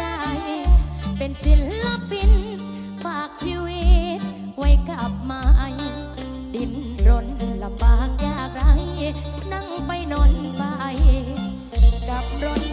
จ เป็นศิลปิน ฝากชีวิต ไว้กับไม้ดินรนลำบากยากไร นั่งไปนอนไป กับรน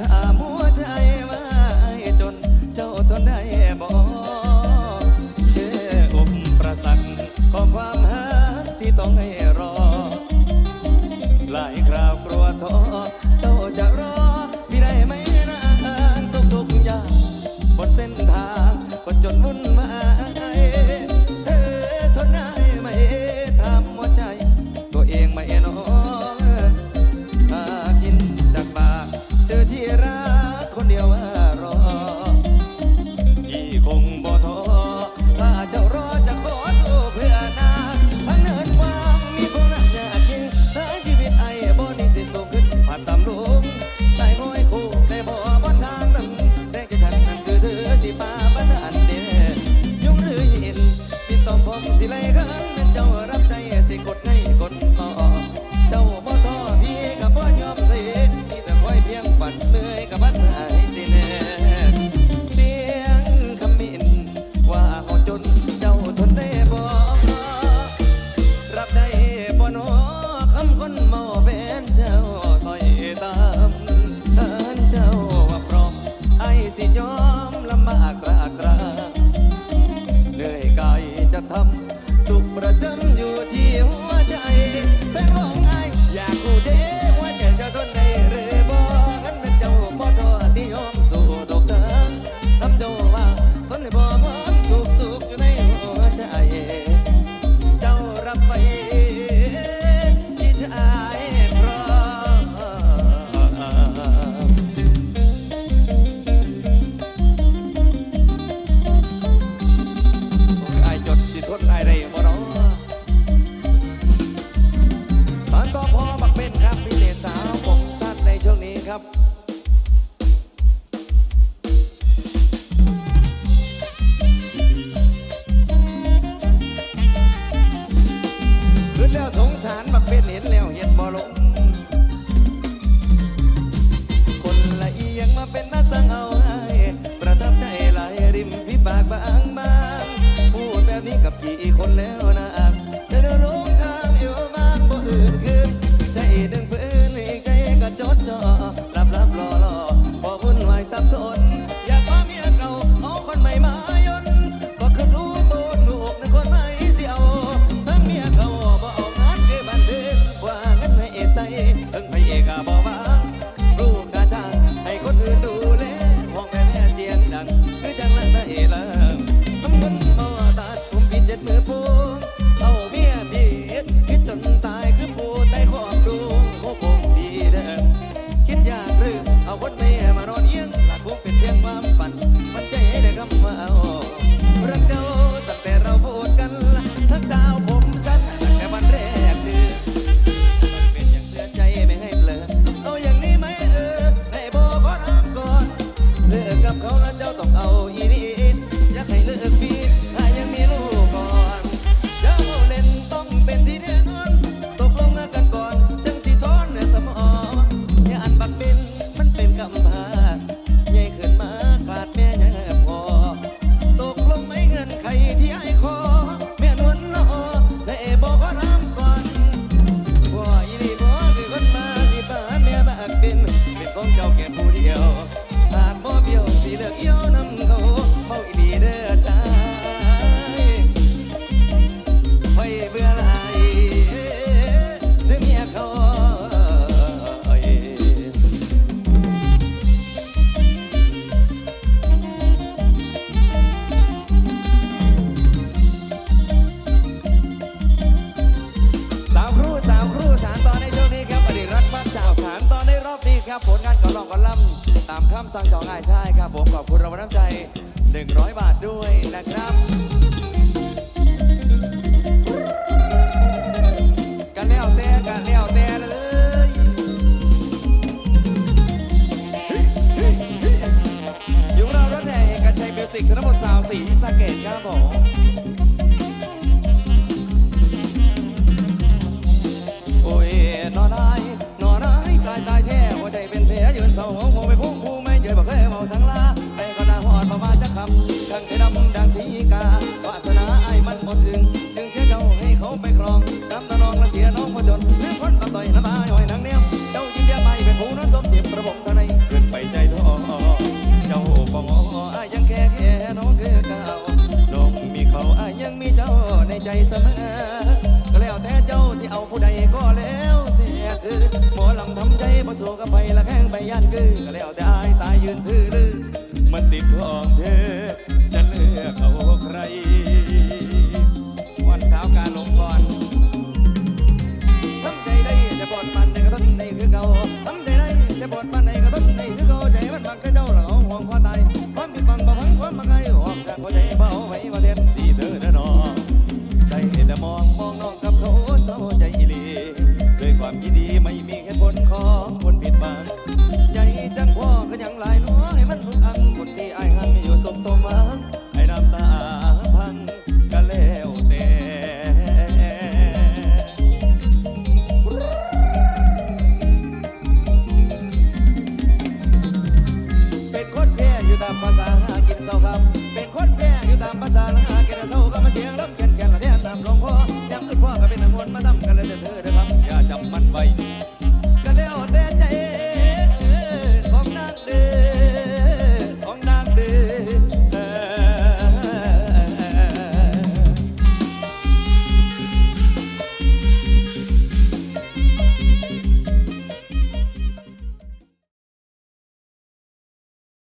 I'm. sombra ้วยนะครับ กันแล้วแต่กันแล้วแต่เลยอยู่เรารถแห่กันชัยมิวสิกทั้งหมดสาวสีที่สะเกดครับผม ก็ไปละแข้งไปย่านคือก็แล้วแต่อายตายยืนถือลือมันสิทธิ์ของเธอ